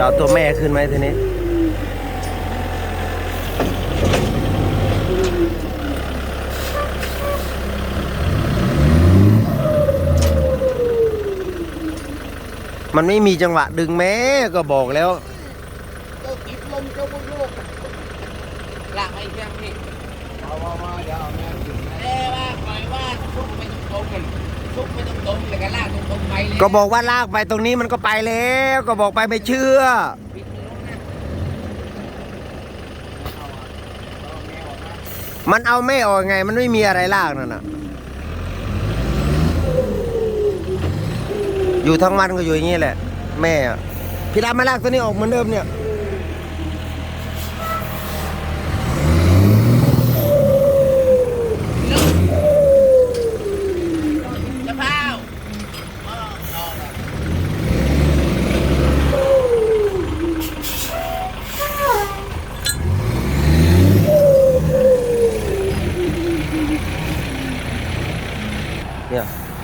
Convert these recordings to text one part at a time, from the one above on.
จะเอาตัวแม่ขึ้นไหมทีนี้ มันไม่มีจังหวะดึงแม่ก็บอกแล้ว เจ้าติดลมเจ้าบุญโลกลากไปเพียงนี่เอาเอาเอาเดี๋ยวเอาแม่ถึงแต่ว่าปล่อยว่าทุกไปตรงๆมัน ทุกไปตรงๆแต่ก็ลากตรงๆไปเลยก็บอกว่าลากไปตรงนี้มันก็ไปแล้ว ก็บอกไปไม่เชื่อ ปิดมือลงนะเอาอะเอาแม่ออกมามันเอาไม่ออกไง มันไม่มีอะไรลากนั่นน่ะ อยู่ทั้งวันก็อยู่อย่างนี้แหละ แม่อะพี่ดามาลากตัวนี้ออกเหมือนเดิมเนี่ยจะเผาเอาเอาละ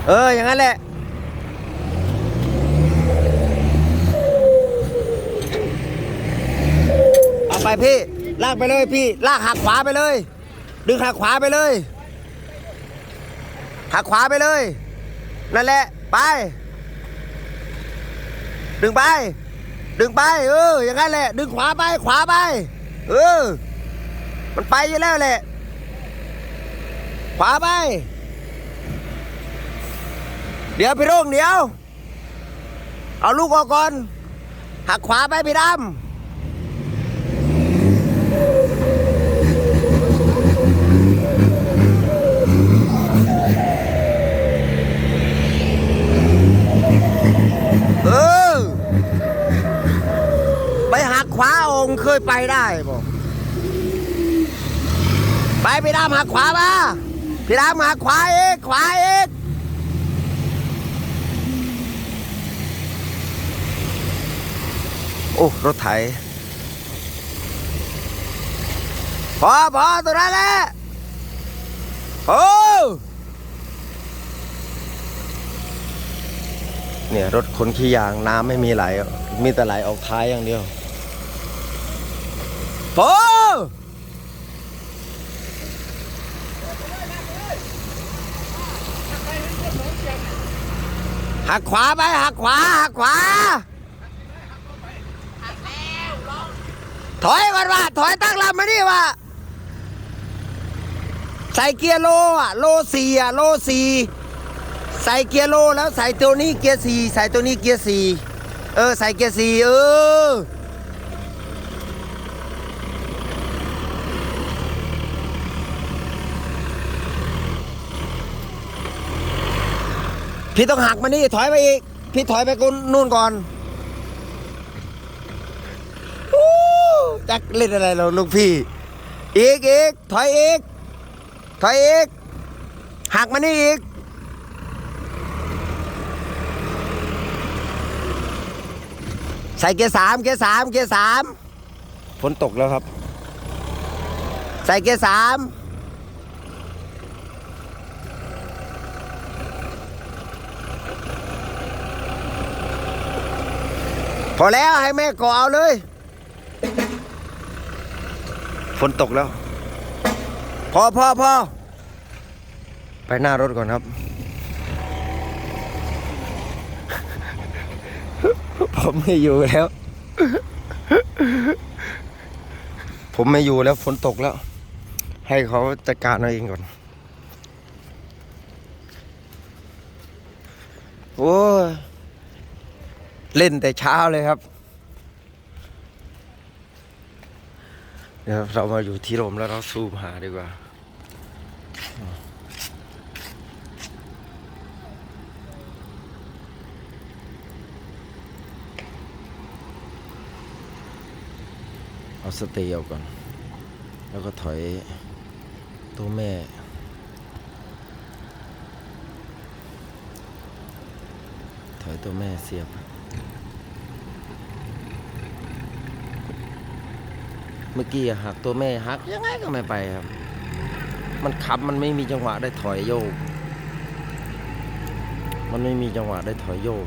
เนี่ยเออ อย่างนั้นแหละ เอาไปพี่ ลากไปเลยพี่ ลากหักขวาไปเลย ดึงหักขวาไปเลย หักขวาไปเลย นั่นแหละ ไป ดึงไป ดึงไป เออ อย่างนั้นแหละ ดึงขวาไป ขวาไป เออ มันไปอยู่แล้วแหละ ขวาไป เดี๋ยวพี่โรงเดี๋ยว เอาลูกออกก่อน หักขวาไปพี่ดำเออไปหักขวาองค์เคยไปได้บอกไปพี่ดำหักขวามาพี่ดำหักขวาเอกขวาเอก โอ้รถไถพอพอตัวนั้นแหละโอ้เนี่ยรถขนขี้ยางน้ำไม่มีไหล มีแต่ไหลออกท้ายอย่างเดียวโอ้หักขวาไปหักขวาหักขวา ถอยก่อนว่าถอยตั้งลำมาดิว่า ใส่เกียร์โลอะโลสี่อะโลสี่ใส่เกียร์โลแล้วใส่ตัวนี้เกียร์สี่ใส่ตัวนี้เกียร์สี่เออ ใส่เกียร์สี่เออพี่ต้องหักมานี่ถอยไปอีก พี่ถอยไปกุนนู่นก่อน จักเล่นอะไรเราลูกพี่ อีกอีกถอยอีกถอยอีกหักมานี่อีก ใส่เกียร์สามเกียร์สามเกียร์สามฝนตกแล้วครับ ใส่เกียร์สามพอแล้วให้แม่ก่อเอาเลย ฝนตกแล้ว พอพอพอไปหน้ารถก่อนครับ ผมไม่อยู่แล้ว ผมไม่อยู่แล้วฝนตกแล้ว ให้เขาจัดการเอาเองก่อน โอ้ยเล่นแต่เช้าเลยครับ เดี๋ยวเรามาอยู่ที่ลมแล้วเราซูมหาดีกว่า เอาสเตย์เอาก่อน แล้วก็ถอยตัวแม่ถอยตัวแม่เสียบ เมื่อกี้หักตัวแม่หักยังไงก็ไม่ไปครับ มันขับมันไม่มีจังหวะได้ถอยโยก มันไม่มีจังหวะได้ถอยโยก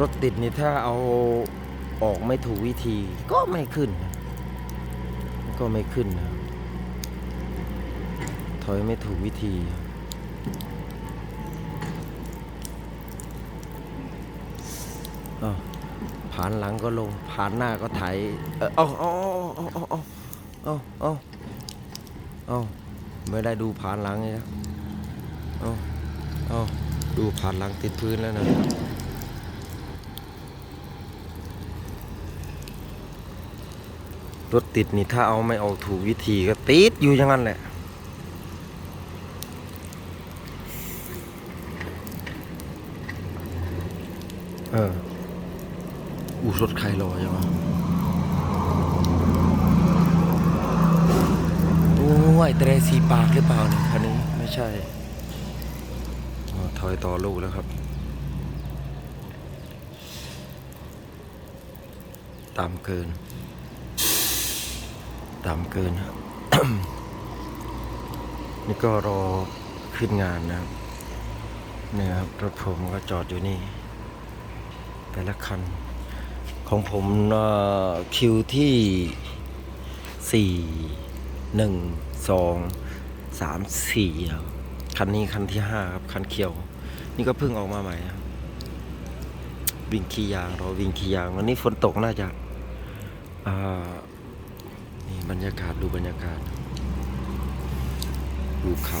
รถติดนี่ถ้าเอาออกไม่ถูกวิธีก็ไม่ขึ้น ก็ไม่ขึ้นนะถอยไม่ถูกวิธี ผ่านหลังก็ลง ผ่านหน้าก็ไถเอ,อ้าเอ้าเอ้าเอ้าเอ้าเอ้าเอ้าไม่ได้ดูผ่านหลังเลยนะเอ้าเอ้าดูผ่านหลังติดพื้นแล้วนะรถติดนี่ถ้าเอาไม่เอาถูกวิธีก็ติดอยู่อย่างนั้นแหละเออ อูรถใครรอยังวะโอ้ยเตรสีปากหรือเปล่าเนี่ยคันนี้ไม่ใช่ถอยต่อลูกแล้วครับ ตามเกินต่ำเกิน นี่ก็รอขึ้นงานนะครับเนี่ยครับรถผมก็จอดอยู่นี่ แต่ละคัน ของผมคิวที่ 4 1 2 3 4ครับคันนี้คันที่ 5 ครับ คันเขียว นี่ก็เพิ่งออกมาใหม่ครับวิ่งขี่ยางเราวิ่งขี่ยาง วันนี้ฝนตกน่าจะนี่บรรยากาศดูบรรยากาศดูเขา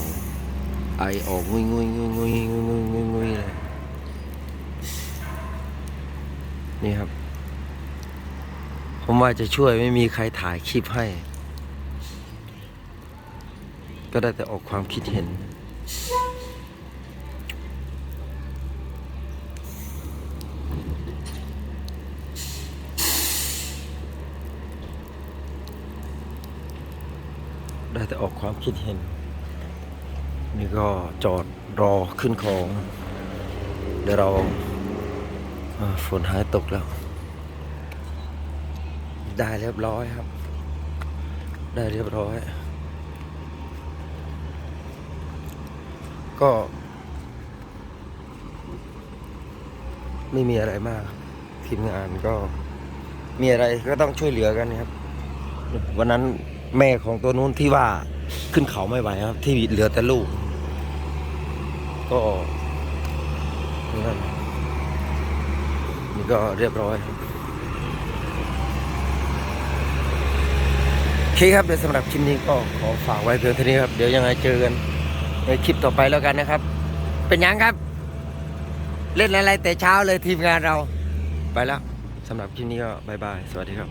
ไอออกงุยงุยงุยงุยงุยงุยงุยเลยนี่ครับ ผมว่าจะช่วยไม่มีใครถ่ายคลิปให้ ก็ได้แต่ออกความคิดเห็น ได้แต่ออกความคิดเห็น นี่ก็จอดรอขึ้นของ เดี๋ยวเราฝนหายตกแล้ว ได้เรียบร้อยครับ ได้เรียบร้อย ก็ ไม่มีอะไรมากทีมงานก็ มีอะไรก็ต้องช่วยเหลือกันครับ วันนั้นแม่ของตัวนู้นที่ว่าขึ้นเขาไม่ไหวครับ ที่เหลือแต่ลูก ก็นั่นนี่ก็เรียบร้อยครับโอเคครับเดี๋ยวสำหรับคลิปนี้ก็ขอฝากไว้เพียงเท่านี้ครับ เดี๋ยวยังไงเจอกันในคลิปต่อไปแล้วกันนะครับ เป็นยังครับ เล่นอะไรแต่เช้าเลยทีมงานเรา ไปแล้วสำหรับคลิปนี้ก็บายบาย สวัสดีครับ